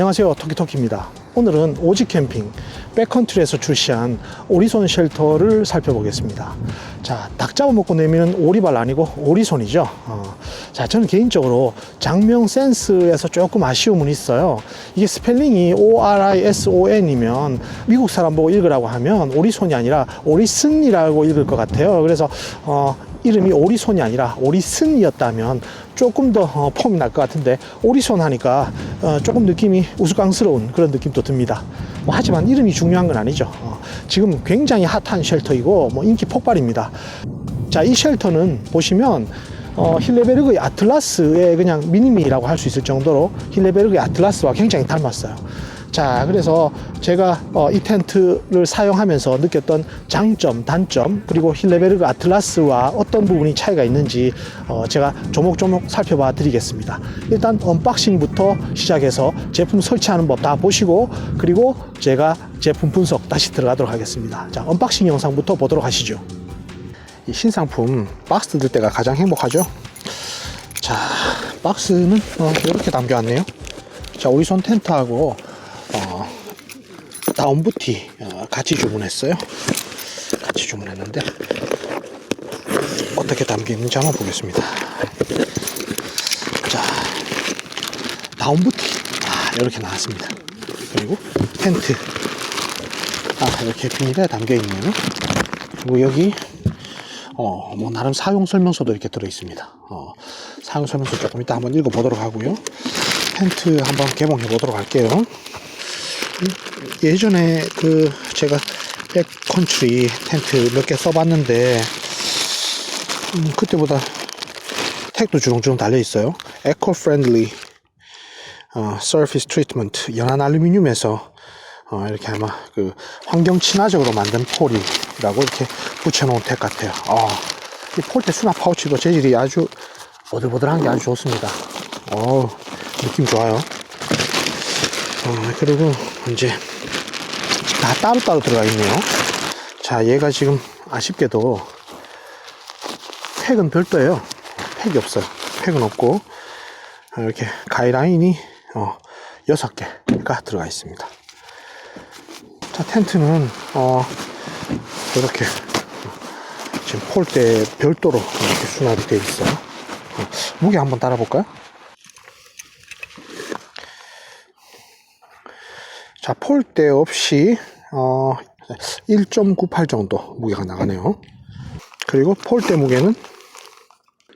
안녕하세요. 토키토키입니다. 오늘은 오지 캠핑 백컨트리에서 출시한 오리손 쉘터를 살펴보겠습니다. 자닭 잡아먹고 내미는 오리발 아니고 오리손이죠. 어, 자 저는 개인적으로 장명 센스에서 조금 아쉬움은 있어요. 이게 스펠링이 O-R-I-S-O-N이면 미국 사람 보고 읽으라고 하면 오리손이 아니라 오리슨이라고 읽을 것 같아요. 그래서 어, 이름이 오리손이 아니라 오리슨이었다면 조금 더 어, 폼이 날 것 같은데 오리손 하니까 어, 조금 느낌이 우스꽝스러운 그런 느낌도 듭니다. 뭐 하지만 이름이 중요한 건 아니죠. 어, 지금 굉장히 핫한 쉘터이고 뭐 인기 폭발입니다. 자, 이 쉘터는 보시면 어, 힐레베르그의 아틀라스의 그냥 미니미라고 할 수 있을 정도로 힐레베르그의 아틀라스와 굉장히 닮았어요. 자, 그래서 제가 어, 이 텐트를 사용하면서 느꼈던 장점, 단점, 그리고 힐레베르그 아틀라스와 어떤 부분이 차이가 있는지 어, 제가 조목조목 살펴봐 드리겠습니다. 일단 언박싱부터 시작해서 제품 설치하는 법 다 보시고 그리고 제가 제품 분석 다시 들어가도록 하겠습니다. 자, 언박싱 영상부터 보도록 하시죠. 이 신상품 박스 들 때가 가장 행복하죠. 자, 박스는 어, 이렇게 담겨왔네요. 자, 우리 손 텐트하고 어, 다운부티 어, 같이 주문했어요. 같이 주문했는데 어떻게 담겨 있는지 한번 보겠습니다. 자, 다운부티 아, 이렇게 나왔습니다. 그리고 텐트 아, 이렇게 비닐에 담겨 있네요. 그리고 여기 어, 뭐 나름 사용 설명서도 이렇게 들어 있습니다. 어, 사용 설명서 조금 이따 한번 읽어 보도록 하고요. 텐트 한번 개봉해 보도록 할게요. 예전에 그 제가 백컨트리 텐트 몇 개 써봤는데 음, 그때보다 택도 주렁주렁 달려 있어요. 에코 프렌들리 어, 서피스 트리트먼트 연한 알루미늄에서 어, 이렇게 아마 그 환경 친화적으로 만든 폴이라고 이렇게 붙여놓은 택 같아요. 어, 이 폴대 수납 파우치도 재질이 아주 보들보들한 게 아주 좋습니다. 어, 느낌 좋아요. 어, 그리고 이제 다 따로따로 들어가 있네요. 자, 얘가 지금 아쉽게도 팩은 별도예요. 팩이 없어요. 팩은 없고 어, 이렇게 가이라인이 어, 6개가 들어가 있습니다. 자, 텐트는 어, 이렇게 지금 폴대 별도로 이렇게 수납이 되어 있어요. 어, 무게 한번 따라 볼까요? 자, 폴대 없이 어, 1.98 정도 무게가 나가네요. 그리고 폴대 무게는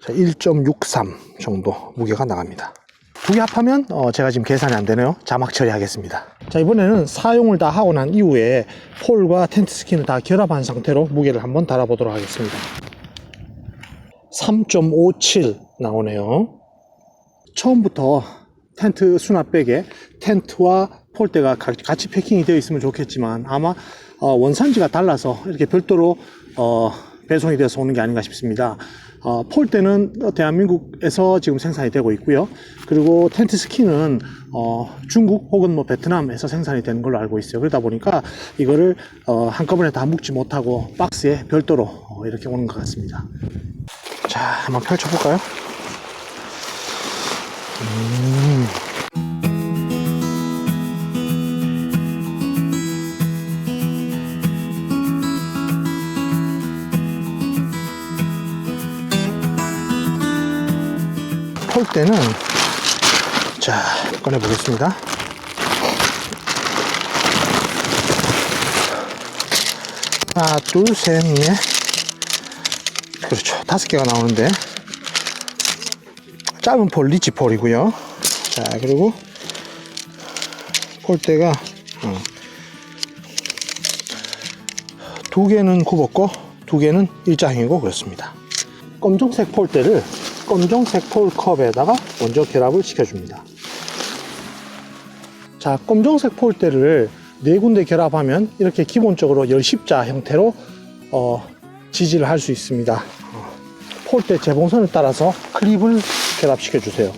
1.63 정도 무게가 나갑니다. 두 개 합하면 어, 제가 지금 계산이 안 되네요. 자막 처리하겠습니다. 자 이번에는 사용을 다 하고 난 이후에 폴과 텐트 스킨을 다 결합한 상태로 무게를 한번 달아보도록 하겠습니다. 3.57 나오네요. 처음부터 텐트 수납백에 텐트와 폴대가 가- 같이 패킹이 되어 있으면 좋겠지만 아마 어, 원산지가 달라서 이렇게 별도로 어, 배송이 돼서 오는 게 아닌가 싶습니다. 어, 폴대는 대한민국에서 지금 생산이 되고 있고요. 그리고 텐트 스킨은 어, 중국 혹은 뭐 베트남에서 생산이 되는 걸로 알고 있어요. 그러다 보니까 이거를 어, 한꺼번에 다 묶지 못하고 박스에 별도로 어, 이렇게 오는 것 같습니다. 자, 한번 펼쳐볼까요? 폴 대는 자 꺼내 보겠습니다. 하나, 둘, 셋, 넷. 그렇죠. 다섯 개가 나오는데 짧은 폴 리치 폴이고요. 자 그리고 폴대가 어, 두 개는 굽었고 두 개는 일자형이고 그렇습니다. 검정색 폴대를 검정색 폴컵에다가 먼저 결합을 시켜줍니다. 자, 검정색 폴대를 네 군데 결합하면 이렇게 기본적으로 열십자 형태로 어, 지지를 할 수 있습니다. 어, 폴대 재봉선을 따라서 클립을 결합시켜 주세요.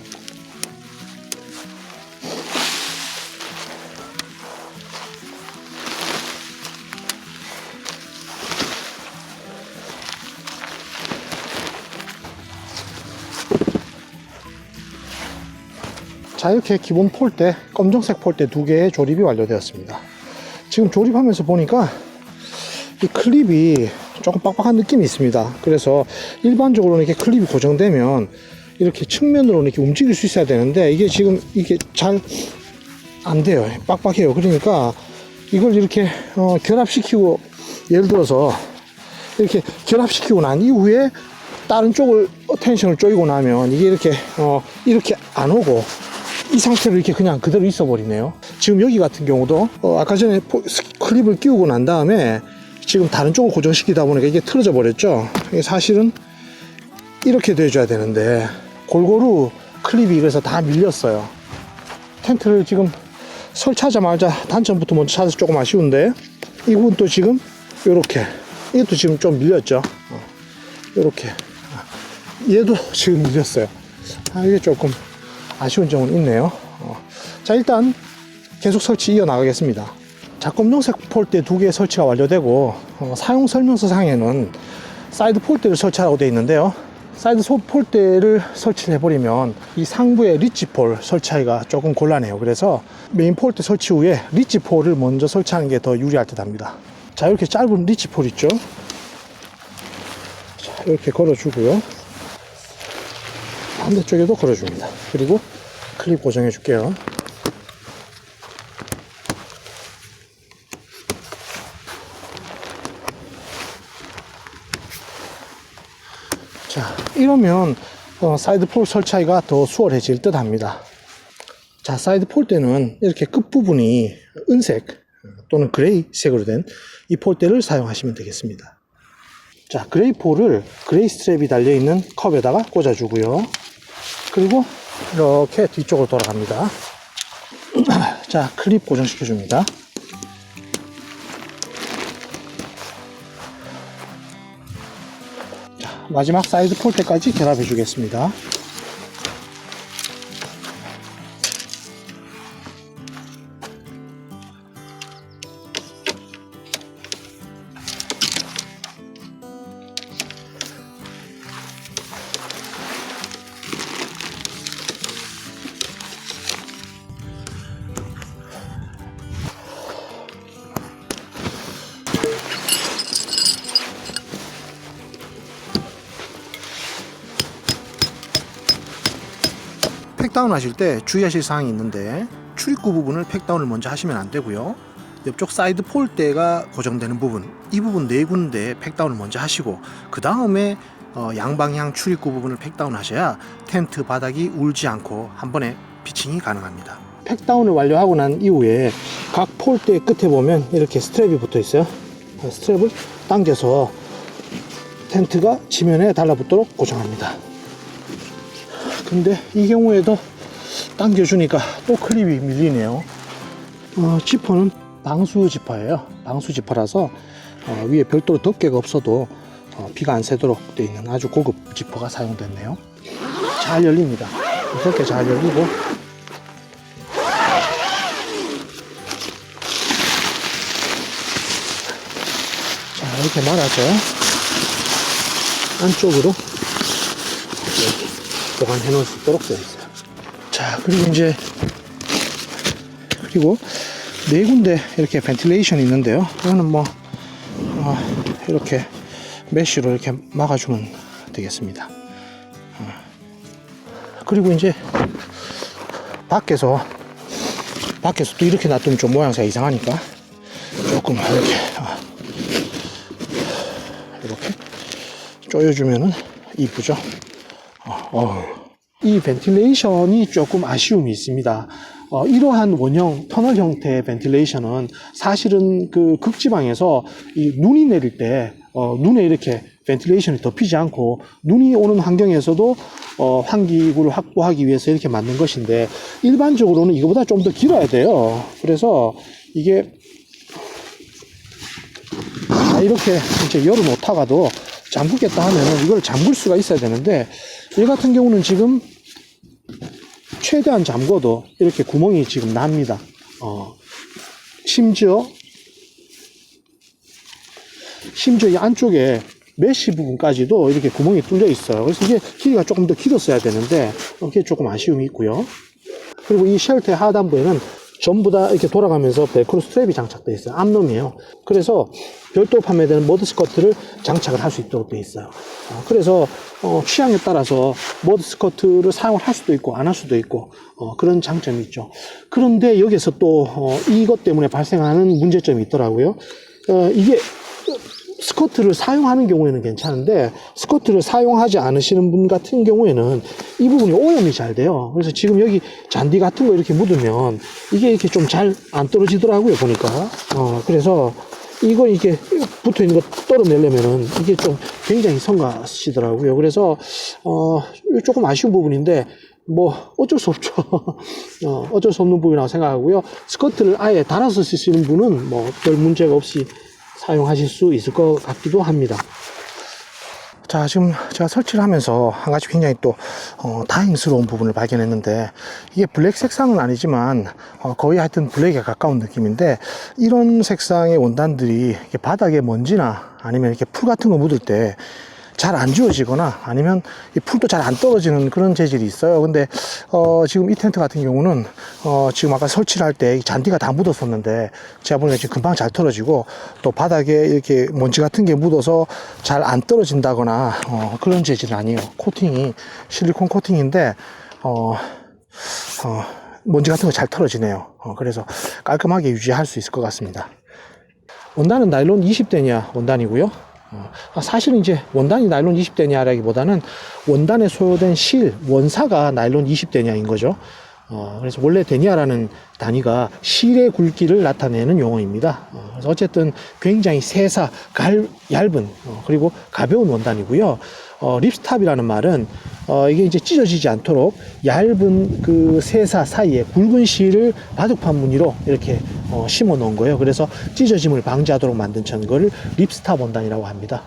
자, 자 이렇게 기본 폴대 검정색 폴대 두 개의 조립이 완료되었습니다. 지금 조립하면서 보니까 이 클립이 조금 빡빡한 느낌이 있습니다. 그래서 일반적으로는 이렇게 클립이 고정되면 이렇게 측면으로 이렇게 움직일 수 있어야 되는데 이게 지금 이게 잘 안 돼요. 빡빡해요. 그러니까 이걸 이렇게 어, 결합시키고 예를 들어서 이렇게 결합시키고 난 이후에 다른 쪽을 텐션을 조이고 나면 이게 이렇게 어 이렇게 안 오고 이 상태로 이렇게 그냥 그대로 있어 버리네요. 지금 여기 같은 경우도 어 아까 전에 클립을 끼우고 난 다음에 지금 다른 쪽을 고정시키다 보니까 이게 틀어져 버렸죠? 이게 사실은 이렇게 돼줘야 되는데 골고루 클립이 그래서 다 밀렸어요. 텐트를 지금 설치하자마자 단점부터 먼저 찾아서 조금 아쉬운데 이 부분도 지금 이렇게 이것도 지금 좀 밀렸죠? 이렇게. 얘도 지금 밀렸어요. 아, 이게 조금 아쉬운 점은 있네요. 어. 자 일단 계속 설치 이어 나가겠습니다. 자 검정색 폴대 두 개 설치가 완료되고 어, 사용 설명서 상에는 사이드 폴대를 설치하라고 되어 있는데요. 사이드 소 폴대를 설치를 해버리면 이 상부에 리치폴 설치하기가 조금 곤란해요. 그래서 메인 폴대 설치 후에 리치폴을 먼저 설치하는 게 더 유리할 듯 합니다. 자 이렇게 짧은 리치폴 있죠? 자, 이렇게 걸어주고요 반대쪽에도 걸어줍니다. 그리고 클립 고정해 줄게요. 자 이러면 어, 사이드 폴 설치하기가 더 수월해질 듯 합니다. 자 사이드 폴대는 이렇게 끝부분이 은색 또는 그레이 색으로 된 이 폴대를 사용하시면 되겠습니다. 자 그레이 폴을 그레이 스트랩이 달려있는 컵에다가 꽂아주고요 그리고 이렇게 뒤쪽으로 돌아갑니다. 자 클립 고정시켜 줍니다. 자, 마지막 사이드 폴대까지 결합해 주겠습니다 팩다운 하실 때 주의하실 사항이 있는데 출입구 부분을 팩다운을 먼저 하시면 안 되고요. 옆쪽 사이드 폴대가 고정되는 부분 이 부분 네 군데 팩다운을 먼저 하시고 그 다음에 어, 양방향 출입구 부분을 팩다운 하셔야 텐트 바닥이 울지 않고 한 번에 피칭이 가능합니다. 팩다운을 완료하고 난 이후에 각 폴대 끝에 보면 이렇게 스트랩이 붙어 있어요. 그 스트랩을 당겨서 텐트가 지면에 달라붙도록 고정합니다. 근데 이 경우에도 당겨주니까 또 클립이 밀리네요. 어, 지퍼는 방수 지퍼예요. 방수 지퍼라서 어, 위에 별도로 덮개가 없어도 어, 비가 안 새도록 되어 있는 아주 고급 지퍼가 사용됐네요. 잘 열립니다. 이렇게 잘 열리고 자 이렇게 말아서 안쪽으로 이렇게 보관해 놓을 수 있도록 되어 있어요. 자, 그리고 이제, 그리고 네 군데 이렇게 벤틸레이션이 있는데요. 이거는 뭐, 어, 이렇게 메쉬로 이렇게 막아주면 되겠습니다. 어. 그리고 이제, 밖에서, 밖에서 또 이렇게 놔두면 좀 모양새가 이상하니까, 조금 이렇게, 어, 이렇게 조여주면은 이쁘죠? 어, 이 벤틸레이션이 조금 아쉬움이 있습니다. 어, 이러한 원형 터널 형태의 벤틸레이션은 사실은 그 극지방에서 이 눈이 내릴 때 어, 눈에 이렇게 벤틸레이션이 덮이지 않고 눈이 오는 환경에서도 어, 환기구를 확보하기 위해서 이렇게 만든 것인데 일반적으로는 이거보다 좀 더 길어야 돼요. 그래서 이게 자, 이렇게 이제 열어 놓다가도 잠그겠다 하면은 이걸 잠글 수가 있어야 되는데 얘 같은 경우는 지금 최대한 잠궈도 이렇게 구멍이 지금 납니다. 어, 심지어 심지어 이 안쪽에 메쉬 부분까지도 이렇게 구멍이 뚫려 있어요. 그래서 이게 길이가 조금 더 길었어야 되는데 이게 조금 아쉬움이 있고요. 그리고 이 쉘터의 하단부에는 전부 다 이렇게 돌아가면서 벨크로 스트랩이 장착되어 있어요. 암놈이에요. 그래서 별도 판매되는 머드 스커트를 장착을 할 수 있도록 되어 있어요. 어, 그래서 어, 취향에 따라서 머드 스커트를 사용을 할 수도 있고 안 할 수도 있고 어, 그런 장점이 있죠. 그런데 여기서 또 어, 이것 때문에 발생하는 문제점이 있더라고요. 어, 이게 스커트를 사용하는 경우에는 괜찮은데 스커트를 사용하지 않으시는 분 같은 경우에는 이 부분이 오염이 잘 돼요. 그래서 지금 여기 잔디 같은 거 이렇게 묻으면 이게 이렇게 좀 잘 안 떨어지더라고요 보니까. 어 그래서 이거 이게 붙어 있는 거 떨어내려면은 이게 좀 굉장히 성가시더라고요. 그래서 어 조금 아쉬운 부분인데 뭐 어쩔 수 없죠. 어, 어쩔 수 없는 부분이라고 생각하고요. 스커트를 아예 달아서 쓰시는 분은 뭐 별 문제가 없이 사용하실 수 있을 것 같기도 합니다. 자, 지금 제가 설치를 하면서 한 가지 굉장히 또, 어, 다행스러운 부분을 발견했는데, 이게 블랙 색상은 아니지만, 어, 거의 하여튼 블랙에 가까운 느낌인데, 이런 색상의 원단들이 바닥에 먼지나 아니면 이렇게 풀 같은 거 묻을 때, 잘 안 지워지거나 아니면 이 풀도 잘 안 떨어지는 그런 재질이 있어요. 근데 어, 지금 이 텐트 같은 경우는 어, 지금 아까 설치를 할 때 잔디가 다 묻었었는데 제가 보니까 지금 금방 잘 떨어지고 또 바닥에 이렇게 먼지 같은 게 묻어서 잘 안 떨어진다거나 어, 그런 재질은 아니에요. 코팅이 실리콘 코팅인데 어, 어, 먼지 같은 거 잘 털어지네요. 어, 그래서 깔끔하게 유지할 수 있을 것 같습니다. 원단은 나일론 20대냐 원단이고요. 어, 아, 사실은 이제 원단이 나일론 20대냐라기보다는 원단에 소요된 실, 원사가 나일론 20대냐인 거죠. 어, 그래서 원래 데니아라는 단위가 실의 굵기를 나타내는 용어입니다. 어, 그래서 어쨌든 굉장히 세사, 갈, 얇은, 어, 그리고 가벼운 원단이고요. 어, 립스탑이라는 말은 어, 이게 이제 찢어지지 않도록 얇은 그 세사 사이에 굵은 실을 바둑판 무늬로 이렇게 어, 심어 놓은 거예요. 그래서 찢어짐을 방지하도록 만든 전거를 립스탑 원단이라고 합니다.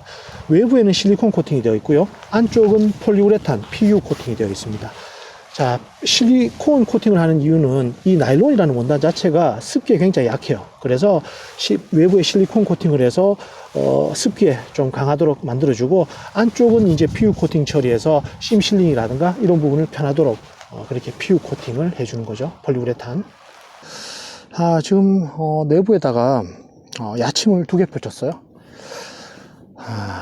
외부에는 실리콘 코팅이 되어 있고요. 안쪽은 폴리우레탄 PU 코팅이 되어 있습니다. 자, 실리콘 코팅을 하는 이유는 이 나일론이라는 원단 자체가 습기에 굉장히 약해요. 그래서 시- 외부에 실리콘 코팅을 해서 어, 습기에 좀 강하도록 만들어주고 안쪽은 이제 PU 코팅 처리해서 심 실링이라든가 이런 부분을 편하도록 어, 그렇게 PU 코팅을 해주는 거죠. 폴리우레탄. 아, 지금 어, 내부에다가 어, 야침을 두 개 펼쳤어요. 아,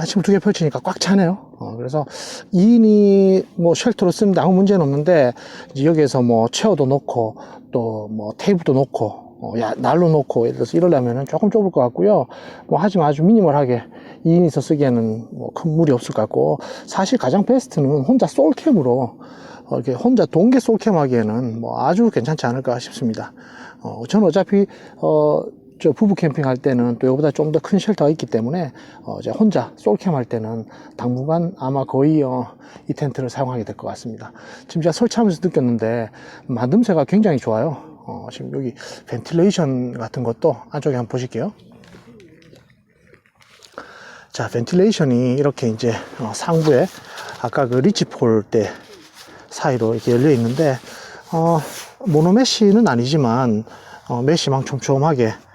아침을 두 개 펼치니까 꽉 차네요. 어, 그래서 2인이 뭐 쉘터로 쓰는데 아무 문제는 없는데 이제 여기에서 뭐 체어도 놓고 또 뭐 테이블도 놓고 어, 야, 난로 놓고 예를 들어서 이러려면은 조금 좁을 것 같고요. 뭐 하지만 아주 미니멀하게 2인이서 쓰기에는 뭐 큰 무리 없을 것 같고 사실 가장 베스트는 혼자 솔캠으로 어, 이렇게 혼자 동계 솔캠 하기에는 뭐 아주 괜찮지 않을까 싶습니다. 어, 저는 어차피 어, 저 부부 캠핑 할 때는 또 이거보다 좀 더 큰 쉘터가 있기 때문에 어, 이제 혼자 솔캠 할 때는 당분간 아마 거의 어, 이 텐트를 사용하게 될 것 같습니다. 지금 제가 설치하면서 느꼈는데 만듦새가 굉장히 좋아요. 어, 지금 여기 벤틸레이션 같은 것도 안쪽에 한번 보실게요. 자, 벤틸레이션이 이렇게 이제 어, 상부에 아까 그 리치폴 때 사이로 이렇게 열려 있는데 어, 모노메쉬는 아니지만 어, 메쉬망 촘촘하게 어,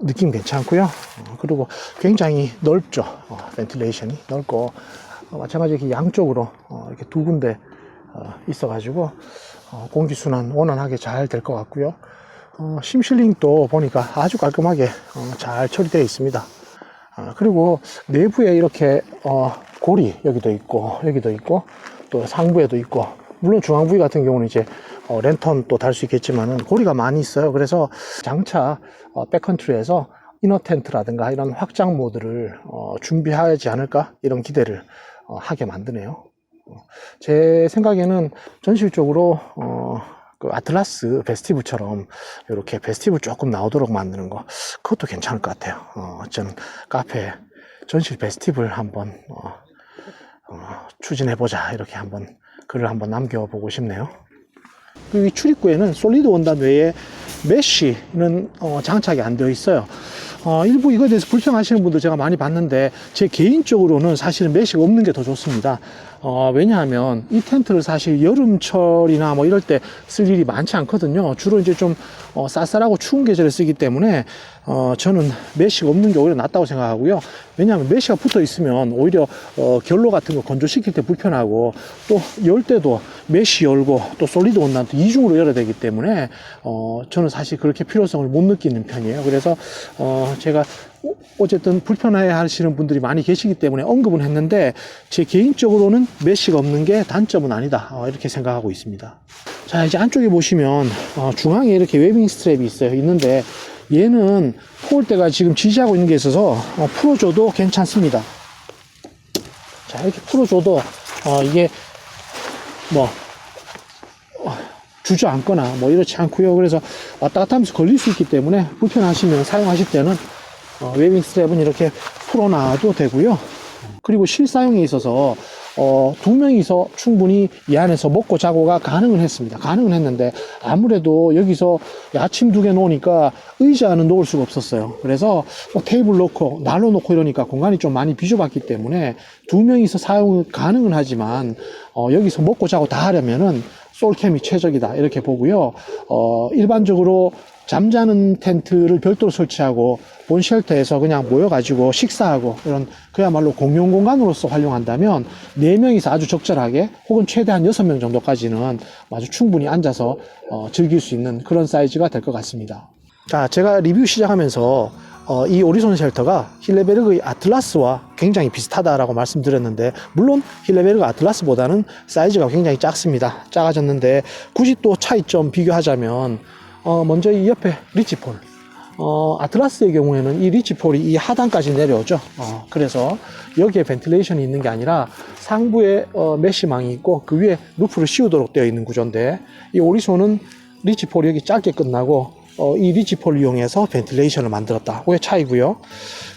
느낌 괜찮고요. 어, 그리고 굉장히 넓죠. 어, 벤틸레이션이 넓고 어, 마찬가지로 양쪽으로 어, 이렇게 두 군데 어, 있어가지고 어, 공기 순환 원활하게 잘 될 것 같고요. 어, 심실링도 보니까 아주 깔끔하게 어, 잘 처리되어 있습니다. 아, 그리고 내부에 이렇게 어, 고리 여기도 있고 여기도 있고 또 상부에도 있고 물론 중앙 부위 같은 경우는 이제 어, 랜턴 또 달 수 있겠지만은 고리가 많이 있어요. 그래서 장차 어, 백컨트리에서 이너 텐트라든가 이런 확장 모드를 어, 준비하지 않을까 이런 기대를 어, 하게 만드네요. 어, 제 생각에는 전실적으로 어, 그 아틀라스 베스티브처럼 이렇게 베스티브 조금 나오도록 만드는 거 그것도 괜찮을 것 같아요. 어, 저는 카페 전실 베스티브를 한번 어, 어, 추진해보자 이렇게 한번 글을 한번 남겨보고 싶네요. 이 출입구에는 솔리드 원단 외에 메쉬는 어, 장착이 안 되어 있어요. 어, 일부 이거에 대해서 불평하시는 분들 제가 많이 봤는데 제 개인적으로는 사실은 메쉬가 없는 게 더 좋습니다. 어, 왜냐하면 이 텐트를 사실 여름철이나 뭐 이럴 때 쓸 일이 많지 않거든요. 주로 이제 좀 어, 쌀쌀하고 추운 계절에 쓰기 때문에 어, 저는 메쉬가 없는 게 오히려 낫다고 생각하고요. 왜냐하면 메쉬가 붙어 있으면 오히려 어, 결로 같은 거 건조시킬 때 불편하고 또 열 때도 메쉬 열고 또 솔리드 온난도 이중으로 열어야 되기 때문에 어, 저는 사실 그렇게 필요성을 못 느끼는 편이에요. 그래서 어, 제가 어- 어쨌든 불편해 하시는 분들이 많이 계시기 때문에 언급은 했는데 제 개인적으로는 메쉬가 없는 게 단점은 아니다 어, 이렇게 생각하고 있습니다. 자 이제 안쪽에 보시면 어, 중앙에 이렇게 웨빙 스트랩이 있어요. 있는데 얘는 폴대가 지금 지지하고 있는 게 있어서 어, 풀어줘도 괜찮습니다. 자 이렇게 풀어줘도 어, 이게 뭐 어, 주저앉거나 뭐 이렇지 않고요. 그래서 왔다 갔다 하면서 걸릴 수 있기 때문에 불편하시면 사용하실 때는 어, 웨빙 스트랩은 이렇게 풀어놔도 되고요. 그리고 실사용에 있어서 어, 두 명이서 충분히 이 안에서 먹고 자고가 가능은 했습니다. 가능은 했는데 아무래도 여기서 아침 두 개 놓으니까 의자는 놓을 수가 없었어요. 그래서 뭐 테이블 놓고 난로 놓고 이러니까 공간이 좀 많이 비좁았기 때문에 두 명이서 사용은 가능은 하지만 어, 여기서 먹고 자고 다 하려면은 솔캠이 최적이다 이렇게 보고요. 어, 일반적으로 잠자는 텐트를 별도로 설치하고 본 쉘터에서 그냥 모여가지고 식사하고 이런 그야말로 공용 공간으로서 활용한다면 네명이서 아주 적절하게 혹은 최대한 여섯 명 정도까지는 아주 충분히 앉아서 어, 즐길 수 있는 그런 사이즈가 될 것 같습니다. 자, 제가 리뷰 시작하면서 어, 이 오리손 쉘터가 힐레베르그의 아틀라스와 굉장히 비슷하다라고 말씀드렸는데 물론 힐레베르그 아틀라스보다는 사이즈가 굉장히 작습니다. 작아졌는데 굳이 또 차이점 비교하자면 어, 먼저 이 옆에 리치폴 어, 아틀라스의 경우에는 이 리치폴이 이 하단까지 내려오죠. 어, 그래서 여기에 벤틸레이션이 있는 게 아니라 상부에 어, 메쉬망이 있고 그 위에 루프를 씌우도록 되어 있는 구조인데 이 오리손은 리치폴이 여기 짧게 끝나고 어, 이 리치폴을 이용해서 벤틸레이션을 만들었다. 그게 차이고요.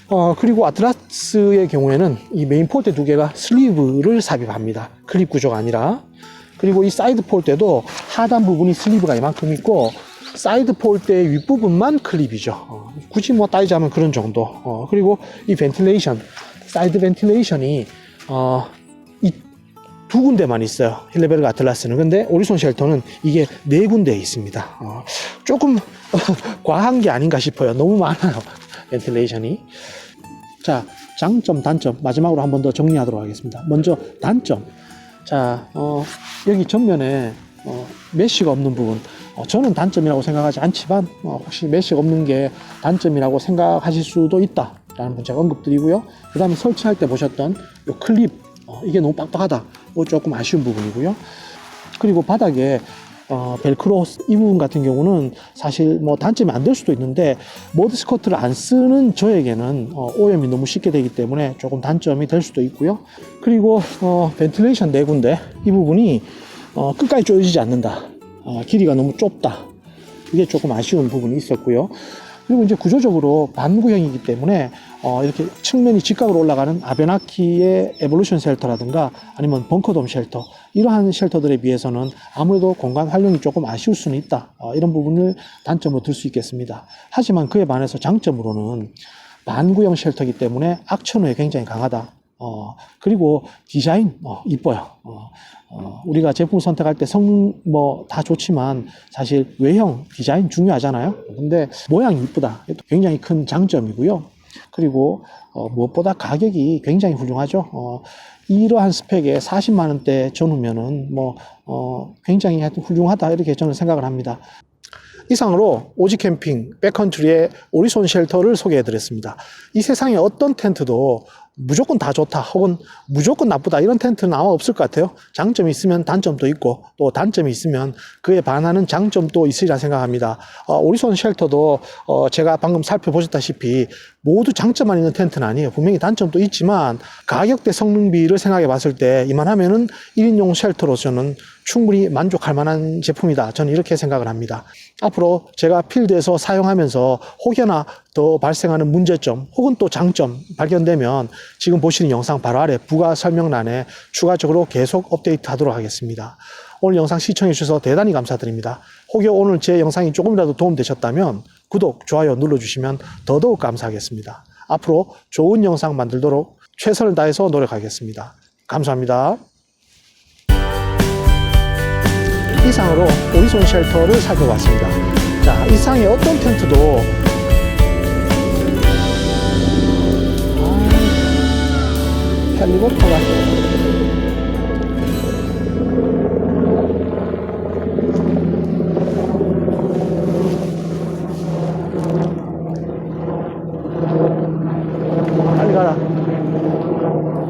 어, 그리고 아틀라스의 경우에는 이 메인 폴대 두 개가 슬리브를 삽입합니다. 클립 구조가 아니라. 그리고 이 사이드 폴대도 하단 부분이 슬리브가 이만큼 있고 사이드 폴대 윗부분만 클립이죠. 어, 굳이 뭐 따지자면 그런 정도. 어, 그리고 이 벤틸레이션, 사이드 벤틸레이션이 어, 이두 군데만 있어요. 힐레베르그 아틀라스는. 근데 오리손 쉘터는 이게 네 군데에 있습니다. 어, 조금 과한 게 아닌가 싶어요. 너무 많아요. 벤틸레이션이. 자, 장점, 단점. 마지막으로 한 번 더 정리하도록 하겠습니다. 먼저 단점. 자, 어, 여기 정면에 어, 메쉬가 없는 부분. 어, 저는 단점이라고 생각하지 않지만 어, 혹시 메쉬가 없는 게 단점이라고 생각하실 수도 있다. 라는 분 제가 언급드리고요. 그 다음에 설치할 때 보셨던 요 클립. 어, 이게 너무 빡빡하다. 이거 조금 아쉬운 부분이고요. 그리고 바닥에 어, 벨크로 이 부분 같은 경우는 사실 뭐 단점이 안 될 수도 있는데 모드 스커트를 안 쓰는 저에게는 어, 오염이 너무 쉽게 되기 때문에 조금 단점이 될 수도 있고요. 그리고 어, 벤틸레이션 네 군데 이 부분이 어, 끝까지 조여지지 않는다. 어, 길이가 너무 좁다. 이게 조금 아쉬운 부분이 있었고요. 그리고 이제 구조적으로 반구형이기 때문에 어, 이렇게 측면이 직각으로 올라가는 아베나키의 에볼루션 쉘터라든가 아니면 벙커돔 쉘터 이러한 쉘터들에 비해서는 아무래도 공간 활용이 조금 아쉬울 수는 있다. 어, 이런 부분을 단점으로 들 수 있겠습니다. 하지만 그에 반해서 장점으로는 반구형 쉘터이기 때문에 악천후에 굉장히 강하다. 어, 그리고 디자인, 어, 이뻐요. 어, 어, 우리가 제품 선택할 때 성능 뭐다 좋지만 사실 외형, 디자인 중요하잖아요. 근데 모양이 이쁘다. 굉장히 큰 장점이고요. 그리고 어, 무엇보다 가격이 굉장히 훌륭하죠. 어, 이러한 스펙에 40만 원대 전후면은 뭐 어, 굉장히 훌륭하다 이렇게 저는 생각을 합니다. 이상으로 오지 캠핑 백컨트리의 오리손 쉘터를 소개해 드렸습니다. 이 세상에 어떤 텐트도 무조건 다 좋다 혹은 무조건 나쁘다 이런 텐트는 아마 없을 것 같아요. 장점이 있으면 단점도 있고 또 단점이 있으면 그에 반하는 장점도 있으리라 생각합니다. 어, 오리손 쉘터도 어, 제가 방금 살펴보셨다시피 모두 장점만 있는 텐트는 아니에요. 분명히 단점도 있지만 가격 대 성능비를 생각해 봤을 때 이만하면은 1인용 쉘터로서는 충분히 만족할 만한 제품이다. 저는 이렇게 생각을 합니다. 앞으로 제가 필드에서 사용하면서 혹여나 더 발생하는 문제점 혹은 또 장점 발견되면 지금 보시는 영상 바로 아래 부가 설명란에 추가적으로 계속 업데이트 하도록 하겠습니다. 오늘 영상 시청해 주셔서 대단히 감사드립니다. 혹여 오늘 제 영상이 조금이라도 도움되셨다면 구독, 좋아요 눌러주시면 더더욱 감사하겠습니다. 앞으로 좋은 영상 만들도록 최선을 다해서 노력하겠습니다. 감사합니다. 이상으로 오리손 쉘터를 살펴봤습니다. 자, 이상의 어떤 텐트도 아, 헬리콥터가